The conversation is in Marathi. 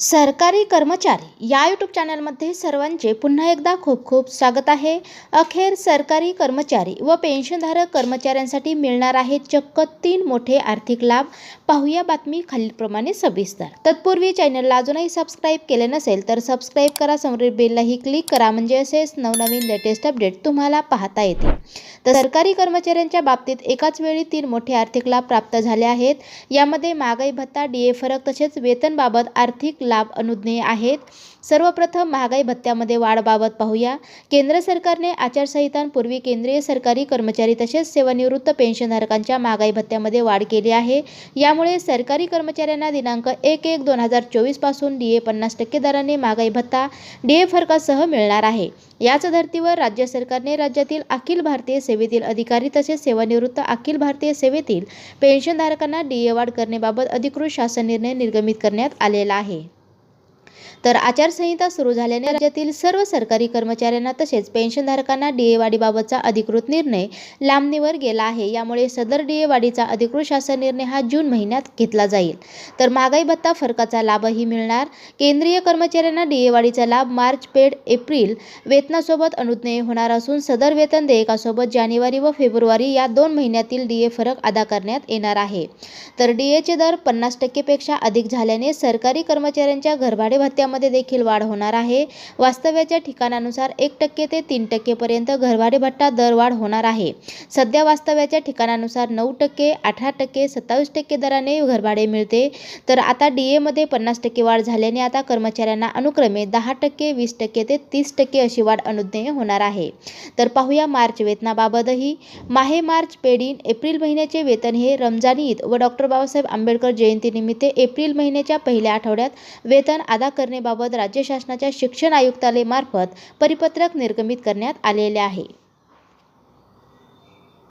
सरकारी कर्मचारी या यूट्यूब चॅनलमध्ये सर्वांचे पुन्हा एकदा खूप खूप स्वागत आहे. अखेर सरकारी कर्मचारी व पेन्शनधारक कर्मचाऱ्यांसाठी मिळणार आहे चक्क तीन मोठे आर्थिक लाभ. पाहूया बातमी खालीलप्रमाणे सविस्तर. तत्पूर्वी चॅनलला अजूनही सबस्क्राईब केले नसेल तर सबस्क्राईब करा. समोरील बेललाही क्लिक करा. म्हणजे असेच नवनवीन लेटेस्ट अपडेट तुम्हाला पाहता येतील. तर सरकारी कर्मचाऱ्यांच्या बाबतीत एकाच वेळी तीन मोठे आर्थिक लाभ प्राप्त झाले आहेत. यामध्ये महागाई भत्ता डी ए फरक तसेच वेतनबाबत आर्थिक लाभ अनुज्ञेय आहेत. सर्वप्रथम महागाई भत्त्यामध्ये वाढबाबत पाहूया. केंद्र सरकारने आचारसंहितांपूर्वी केंद्रीय सरकारी कर्मचारी तसेच सेवानिवृत्त पेन्शनधारकांच्या महागाई भत्त्यामध्ये वाढ केली आहे. यामुळे सरकारी कर्मचाऱ्यांना दिनांक एक एक दोन हजार चोवीसपासून डी ए पन्नास टक्के दराने महागाई भत्ता डी ए फरकासह मिळणार आहे. याच धर्तीवर राज्य सरकारने राज्यातील अखिल भारतीय सेवेतील अधिकारी तसेच सेवानिवृत्त अखिल भारतीय सेवेतील पेन्शनधारकांना डी ए वाढ करण्याबाबत अधिकृत शासन निर्णय निर्गमित करण्यात आलेला आहे. तर आचारसंहिता सुरू झाल्याने राज्यातील सर्व सरकारी कर्मचाऱ्यांना तसेच पेन्शनधारकांना डी वाढीबाबतचा अधिकृत निर्णय लांबणीवर गेला आहे. यामुळे सदर डी वाढीचा अधिकृत शासन निर्णय हा जून महिन्यात घेतला जाईल. तर महागाई भत्ता फरकाचा लाभही मिळणार. केंद्रीय कर्मचाऱ्यांना डी वाढीचा लाभ मार्च पेड एप्रिल वेतनासोबत अनुज्ञेय होणार असून सदर वेतन देयकासोबत जानेवारी व फेब्रुवारी या दोन महिन्यातील डीए फरक अदा करण्यात येणार आहे. तर डीएचे दर पन्नास टक्केपेक्षा अधिक झाल्याने सरकारी कर्मचाऱ्यांच्या घरभाडे आत्महत्यामध्ये देखील वाढ होणार आहे. वास्तव्याच्या ठिकाणानुसार एक टक्के ते तीन टक्केपर्यंत घरभाडे भत्ता दरवाढ होणार आहे. सध्या वास्तव्याच्या ठिकाणानुसार नऊ टक्के अठरा टक्के सत्तावीस टक्के दराने घरभाडे मिळते. तर आता डी एमध्ये पन्नास टक्के वाढ झाल्याने आता कर्मचाऱ्यांना अनुक्रमे दहा टक्के वीस टक्के ते तीस टक्के अशी वाढ अनुज्ञेय होणार आहे. तर पाहूया मार्च वेतनाबाबतही. माहे मार्च पेडीन एप्रिल महिन्याचे वेतन हे रमजान ईद व डॉक्टर बाबासाहेब आंबेडकर जयंतीनिमित्त एप्रिल महिन्याच्या पहिल्या आठवड्यात वेतन अदा करण्याबाबत राज्य शासनाच्या शिक्षण आयुक्तालयामार्फत परिपत्रक निर्गमित करण्यात आलेले आहे.